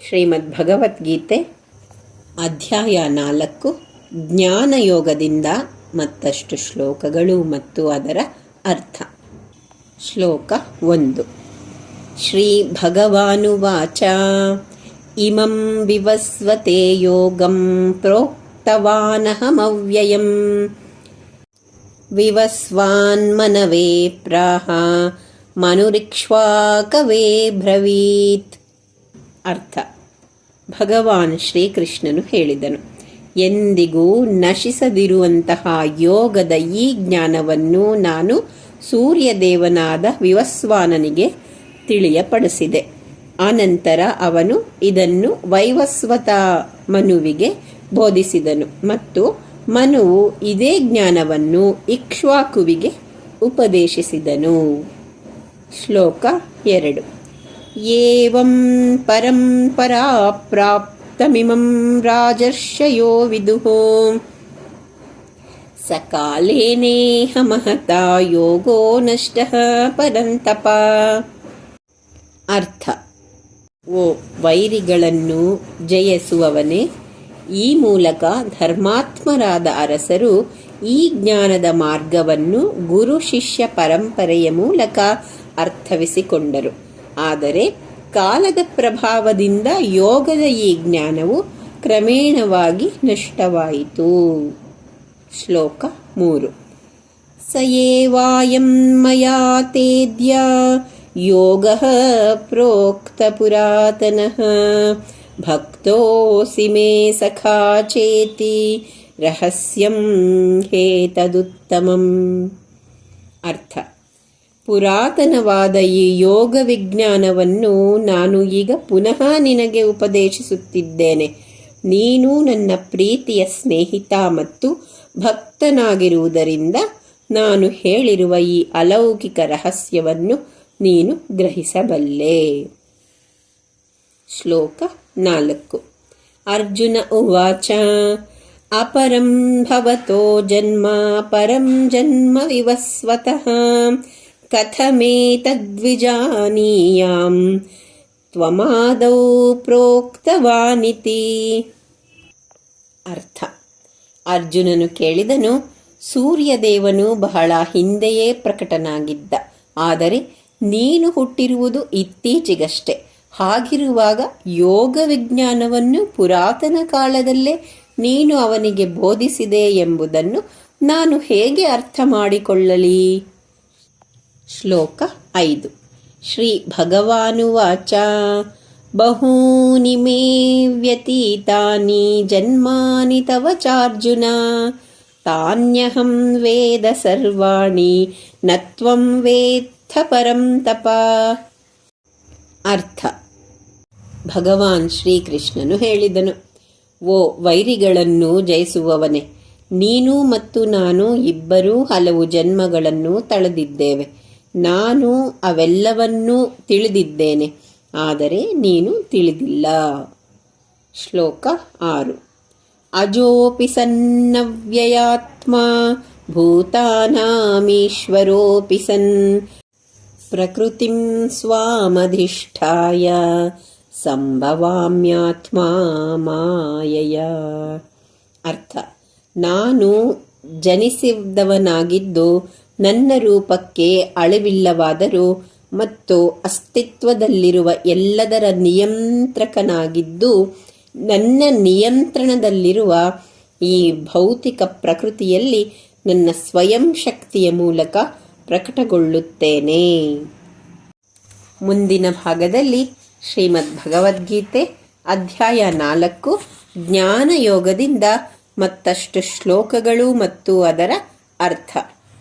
ಶ್ರೀಮದ್ ಭಗವದ್ಗೀತೆ ಅಧ್ಯಾಯ ನಾಲ್ಕು. ಜ್ಞಾನಯೋಗದಿಂದ ಮತ್ತಷ್ಟು ಶ್ಲೋಕಗಳು ಮತ್ತು ಅದರ ಅರ್ಥ. ಶ್ಲೋಕ ಒಂದು. ಶ್ರೀ ಭಗವಾನುವಾಚ ಇಮಂ ವಿವಸ್ವತೆ ಯೋಗಂ ಪ್ರೋಕ್ತವಾನಹಮವ್ಯಯಂ ವಿವಸ್ವಾನ್ಮನವೇ ಪ್ರಾಹ, ಮನುರಿಕ್ಷ್ವಾಕವೇ ಬ್ರವೀತ್ ಅರ್ಥ. ಭಗವಾನ್ ಶ್ರೀಕೃಷ್ಣನು ಹೇಳಿದನು. ಎಂದಿಗೂ ನಶಿಸದಿರುವಂತಹ ಯೋಗದ ಈ ಜ್ಞಾನವನ್ನು ನಾನು ಸೂರ್ಯದೇವನಾದ ವಿವಸ್ವಾನನಿಗೆ ತಿಳಿಯಪಡಿಸಿದೆ. ಆನಂತರ ಅವನು ಇದನ್ನು ವೈವಸ್ವತ ಮನುವಿಗೆ ಬೋಧಿಸಿದನು ಮತ್ತು ಮನುವು ಇದೇ ಜ್ಞಾನವನ್ನು ಇಕ್ಷ್ವಾಕುವಿಗೆ ಉಪದೇಶಿಸಿದನು. ಶ್ಲೋಕ ಎರಡು. ಏವಂ ವಿದುಹೋ ಸಕಾಲೇನೇಹ ಮಹತಾ ಯೋಗೋ ನಷ್ಟ ಪರಂತಪ ಅರ್ಥ ಓ ವೈರಿಗಳನ್ನು ಜಯಿಸುವವನೇ ಈ ಮೂಲಕ ಧರ್ಮಾತ್ಮರಾದ ಅರಸರು ಈ ಜ್ಞಾನದ ಮಾರ್ಗವನ್ನು ಗುರು ಶಿಷ್ಯ ಪರಂಪರೆಯ ಮೂಲಕ ಅರ್ಥವಿಸಿಕೊಂಡರು. ಆದರೆ ಕಾಲದ ಪ್ರಭಾವದಿಂದ ಯೋಗದ ಈ ಜ್ಞಾನವು ಕ್ರಮೇಣವಾಗಿ ನಷ್ಟವಾಯಿತು. ಶ್ಲೋಕ ಮೂರು. ಸಯೇವಾಯಂ ಮಯಾ ತೇದ್ಯ ಯೋಗ ಪ್ರೋಕ್ತ ಪುರಾತನಃ ಭಕ್ತೋಸಿ ಮೇ ಸಖಾ ಚೇತಿ ರಹಸ್ಯಂ ಹೇತದುತ್ತಮಂ ಅರ್ಥ ಪುರಾತನವಾದ ಈ ಯೋಗ ವಿಜ್ಞಾನವನ್ನು ನಾನು ಈಗ ಪುನಃ ನಿನಗೆ ಉಪದೇಶಿಸುತ್ತಿದ್ದೇನೆ. ನೀನು ನನ್ನ ಪ್ರೀತಿಯ ಸ್ನೇಹಿತ ಮತ್ತು ಭಕ್ತನಾಗಿರುವುದರಿಂದ ನಾನು ಹೇಳಿರುವ ಈ ಅಲೌಕಿಕ ರಹಸ್ಯವನ್ನು ನೀನು ಗ್ರಹಿಸಬಲ್ಲೆ. ಶ್ಲೋಕ ನಾಲ್ಕು. ಅರ್ಜುನ ಉವಾಚ, ಅಪರಂ ಭವತೋ ಜನ್ಮ, ಪರಂ ಜನ್ಮ ವಿವಸ್ವತಃ. ಕಥಮೇತದ್ವಿಜಾನೀಯಾಂ ತ್ವಮಾದೌ ಪ್ರೋಕ್ತವಾನಿತಿ ಅರ್ಥ ಅರ್ಜುನನು ಕೇಳಿದನು, ಸೂರ್ಯದೇವನು ಬಹಳ ಹಿಂದೆಯೇ ಪ್ರಕಟನಾಗಿದ್ದ. ಆದರೆ ನೀನು ಹುಟ್ಟಿರುವುದು ಇತ್ತೀಚೆಗಷ್ಟೆ. ಹಾಗಿರುವಾಗ ಯೋಗ ವಿಜ್ಞಾನವನ್ನು ಪುರಾತನ ಕಾಲದಲ್ಲೇ ನೀನು ಅವನಿಗೆ ಬೋಧಿಸಿದೆ ಎಂಬುದನ್ನು ನಾನು ಹೇಗೆ ಅರ್ಥ ಮಾಡಿಕೊಳ್ಳಲಿ? ಶ್ಲೋಕ ಐದು. ಶ್ರೀ ಭಗವಾನುವಾಚ, ಬಹೂನಿ ಮೇ ವ್ಯತೀತಾನಿ ಜನ್ಮಾನಿ ತವ ಚಾರ್ಜುನ, ತಾನ್ಯಹಂ ವೇದ ಸರ್ವಾಣಿ ನತ್ವಂ ವೇತ್ ಪರಂ ತಪ. ಅರ್ಥ. ಭಗವಾನ್ ಶ್ರೀಕೃಷ್ಣನು ಹೇಳಿದನು, ಓ ವೈರಿಗಳನ್ನು ಜಯಿಸುವವನೇ, ನೀನು ಮತ್ತು ನಾನು ಇಬ್ಬರೂ ಹಲವು ಜನ್ಮಗಳನ್ನು ತಳೆದಿದ್ದೇವೆ. ನಾನು ಅವೆಲ್ಲವನ್ನೂ ತಿಳಿದಿದ್ದೇನೆ, ಆದರೆ ನೀನು ತಿಳಿದಿಲ್ಲ. ಶ್ಲೋಕ ಆರು. ಅಜೋಪಿ ಸನ್ನವ್ಯಯಾತ್ಮ ಭೂತಾನಾಮೀಶ್ವರೋಪಿ ಸನ್ ಪ್ರಕೃತಿಂ ಸ್ವಾಮಧಿಷ್ಠಾಯ ಸಂಭವಾಮ್ಯಾತ್ಮ ಮಾಯಯ. ಅರ್ಥ. ನಾನು ಜನಿಸಿದವನಾಗಿದ್ದು ನನ್ನ ರೂಪಕ್ಕೆ ಅಳಿವಿಲ್ಲವಾದರೂ ಮತ್ತು ಅಸ್ತಿತ್ವದಲ್ಲಿರುವ ಎಲ್ಲದರ ನಿಯಂತ್ರಕನಾಗಿದ್ದು ನನ್ನ ನಿಯಂತ್ರಣದಲ್ಲಿರುವ ಈ ಭೌತಿಕ ಪ್ರಕೃತಿಯಲ್ಲಿ ನನ್ನ ಸ್ವಯಂ ಶಕ್ತಿಯ ಮೂಲಕ ಪ್ರಕಟಗೊಳ್ಳುತ್ತೇನೆ. ಮುಂದಿನ ಭಾಗದಲ್ಲಿ ಶ್ರೀಮದ್ ಭಗವದ್ಗೀತೆ ಅಧ್ಯಾಯ ನಾಲ್ಕು ಜ್ಞಾನ ಯೋಗದಿಂದ ಮತ್ತಷ್ಟು ಶ್ಲೋಕಗಳು ಮತ್ತು ಅದರ ಅರ್ಥ.